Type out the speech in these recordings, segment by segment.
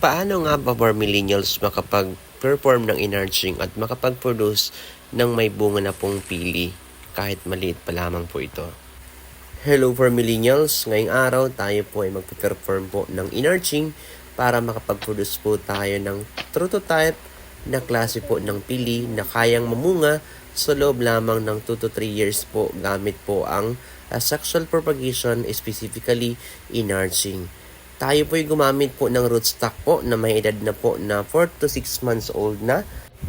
Paano nga ba for millennials makapag-perform ng enlarging at makapag-produce ng may bunga na pong pili kahit maliit pa lamang po ito? Hello for millennials! Ngayong araw tayo po ay magpe-perform po ng enlarging para makapag-produce po tayo ng prototype na klase po ng pili na kayang mamunga sa loob lamang ng 2 to 3 years po gamit po ang uh, sexual propagation specifically enlarging. Tayo po ay gumamit po ng rootstock po na may edad na po na 4 to 6 months old na.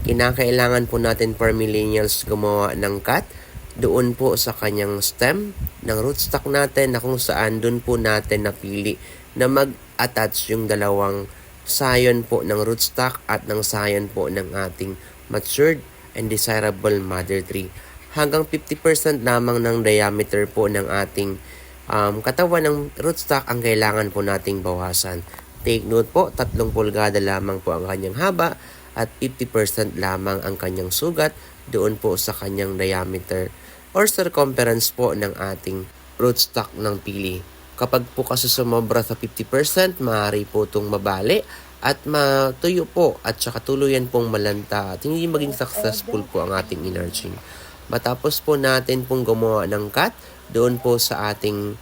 Kinakailangan po natin per millennials gumawa ng cut doon po sa kanyang stem ng rootstock natin na kung saan doon po natin napili na mag-attach yung dalawang sayon po ng rootstock at ng sayon po ng ating matured and desirable mother tree. Hanggang 50% lamang ng diameter po ng ating um, katawan ng rootstock ang kailangan po nating bawasan. Take note po, 3 pulgada lamang po ang kanyang haba at 50% lamang ang kanyang sugat doon po sa kanyang diameter or circumference po ng ating rootstock ng pili. Kapag po kasi sumobra sa 50%, maaari po itong mabali at matuyo po at saka tuluyan pong malanta at hindi maging successful po ang ating enlarging. Matapos po natin pong gumawa ng cut, doon po sa ating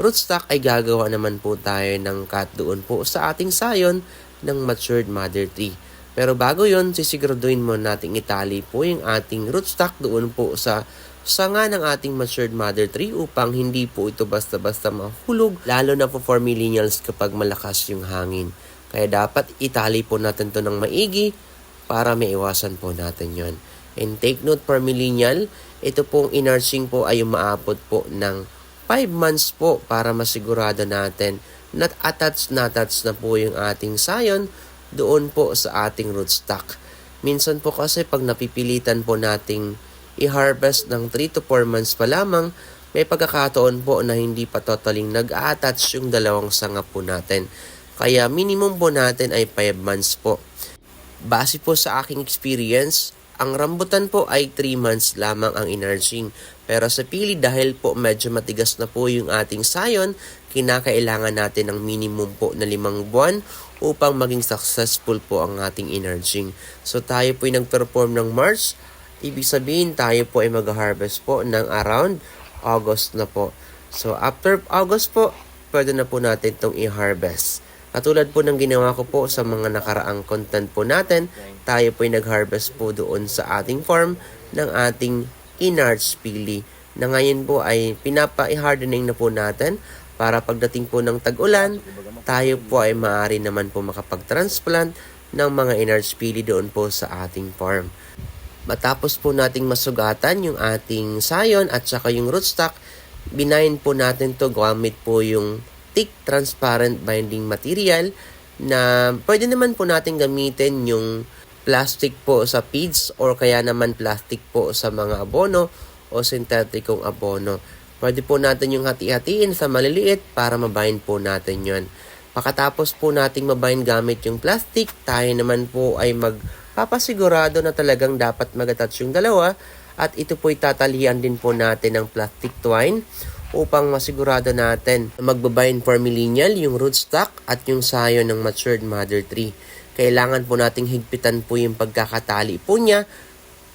rootstock ay gagawa naman po tayo ng cut doon po sa ating sayon ng matured mother tree. Pero bago yon, sisiguraduhin mo nating itali po yung ating rootstock doon po sa sanga ng ating matured mother tree upang hindi po ito basta-basta mahulog, lalo na po for millennials kapag malakas yung hangin. Kaya dapat itali po natin to ng maigi para maiwasan po natin yon. And take note for millennial, ito pong enlarging po ay umaabot po ng 5 months po para masigurado natin na attached na attached na po yung ating sayon doon po sa ating rootstock. Minsan po kasi pag napipilitan po nating i-harvest ng 3 to 4 months pa lamang, may pagkakataon po na hindi pa totaling nag-attach yung dalawang sanga po natin. Kaya minimum po natin ay 5 months po. Base po sa aking experience, ang rambutan po ay 3 months lamang ang enlarging. Pero sa pili dahil po medyo matigas na po yung ating sayon, kinakailangan natin ng minimum po na 5 buwan upang maging successful po ang ating enlarging. So tayo po ay nag-perform ng March, ibig sabihin tayo po ay mag-harvest po ng around August na po. So after August po, pwede na po natin itong i-harvest. Katulad po ng ginawa ko po sa mga nakaraang content po natin, tayo po ay nag-harvest po doon sa ating farm ng ating inarch pili na ngayon po ay pinapa-hardening na po natin para pagdating po ng tag-ulan, tayo po ay maaari naman po makapag-transplant ng mga inarch pili doon po sa ating farm. Matapos po nating masugatan yung ating sayon at saka yung rootstock, binayin po natin to gamit po yung thick transparent binding material na pwede naman po natin gamitin yung plastic po sa feeds or kaya naman plastic po sa mga abono o syntheticong abono. Pwede po natin yung hati-hatiin sa maliliit para mabind po natin yon. Pakatapos po nating mabind gamit yung plastic, tayo naman po ay magpapasigurado na talagang dapat mag-attach yung dalawa at ito po itatalian din po natin ng plastic twine upang masigurado natin na magbabind for millennial yung rootstock at yung sayo ng matured mother tree. Kailangan po nating higpitan po yung pagkakatali po niya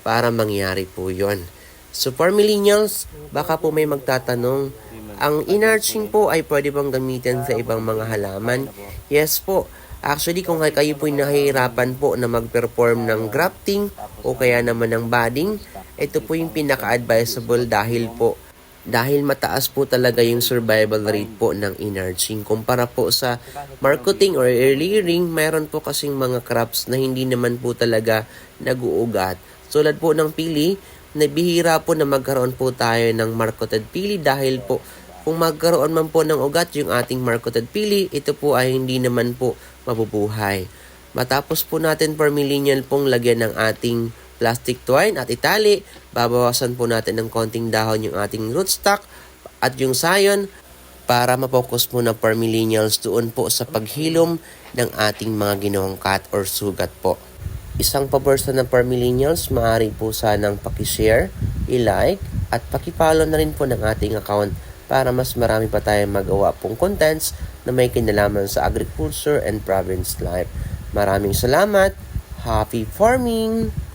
para mangyari po yon. So for millennials, baka po may magtatanong, ang inarching po ay pwede bang gamitin sa ibang mga halaman? Yes po. Actually, kung kayo po nahihirapan po na mag-perform ng grafting o kaya naman ng budding, ito po yung pinaka-advisable dahil po dahil mataas po talaga yung survival rate po ng inarching. Kumpara po sa marketing or early ring, mayroon po kasing mga crops na hindi naman po talaga nag-uugat. Tulad po ng pili, nabihira po na magkaroon po tayo ng marketed pili dahil po kung magkaroon man po ng ugat yung ating marketed pili, ito po ay hindi naman po mabubuhay. Matapos po natin per millennial pong lagyan ng ating plastic twine at itali, babawasan po natin ng konting dahon yung ating rootstock at yung sayon para mapokus po na per millennials doon po sa paghilom ng ating mga ginawang cut or sugat po. Isang paborsa ng per millennials, maaari po sanang pakishare, i-like, at pakipollow na rin po ng ating account para mas marami pa tayong magawa pong contents na may kinalaman sa agriculture and province life. Maraming salamat. Happy farming!